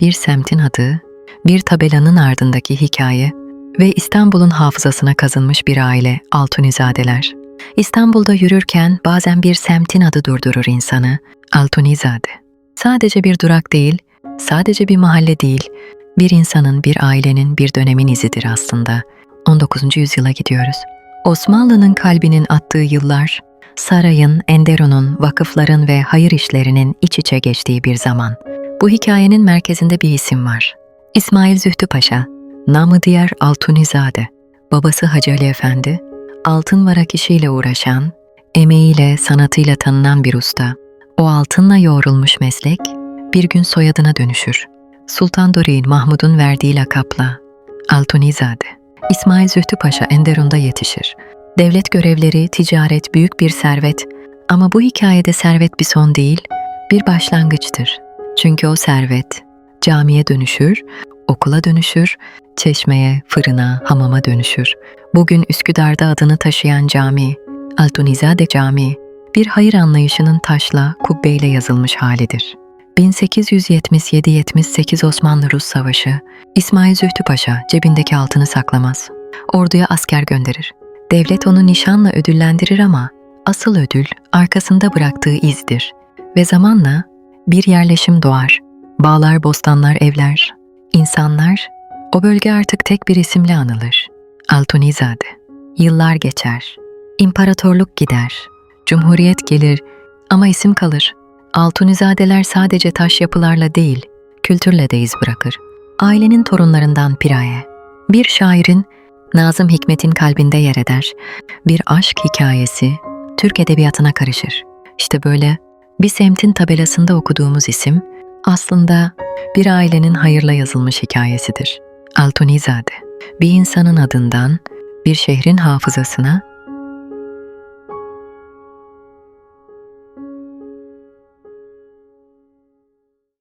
bir semtin adı, bir tabelanın ardındaki hikaye ve İstanbul'un hafızasına kazınmış bir aile Altunizadeler. İstanbul'da yürürken bazen bir semtin adı durdurur insanı, Altunizade. Sadece bir durak değil, sadece bir mahalle değil, bir insanın, bir ailenin, bir dönemin izidir aslında. 19. yüzyıla gidiyoruz. Osmanlı'nın kalbinin attığı yıllar, sarayın, enderunun, vakıfların ve hayır işlerinin iç içe geçtiği bir zaman. Bu hikayenin merkezinde bir isim var. İsmail Zühtü Paşa, namı diğer Altunizade. Babası Hacı Ali Efendi, altın varak işiyle uğraşan, emeğiyle, sanatıyla tanınan bir usta. O altınla yoğrulmuş meslek, bir gün soyadına dönüşür. Sultan Dori'nin Mahmud'un verdiği lakapla Altunizade. İsmail Zühtü Paşa Enderun'da yetişir. Devlet görevleri, ticaret, büyük bir servet ama bu hikayede servet bir son değil, bir başlangıçtır. Çünkü o servet camiye dönüşür, okula dönüşür, çeşmeye, fırına, hamama dönüşür. Bugün Üsküdar'da adını taşıyan cami, Altunizade Camii, bir hayır anlayışının taşla, kubbeyle yazılmış halidir. 1877-78 Osmanlı-Rus Savaşı, İsmail Zühtü Paşa cebindeki altını saklamaz. Orduya asker gönderir. Devlet onu nişanla ödüllendirir ama asıl ödül arkasında bıraktığı izdir. Ve zamanla bir yerleşim doğar. Bağlar, bostanlar, evler, insanlar, o bölge artık tek bir isimle anılır. Altunizade. Yıllar geçer. İmparatorluk gider. Cumhuriyet gelir ama isim kalır. Altunizadeler sadece taş yapılarla değil, kültürle de iz bırakır. Ailenin torunlarından Piraye. Bir şairin Nazım Hikmet'in kalbinde yer eder. Bir aşk hikayesi Türk edebiyatına karışır. İşte böyle bir semtin tabelasında okuduğumuz isim aslında bir ailenin hayırla yazılmış hikayesidir. Altunizade. Bir insanın adından bir şehrin hafızasına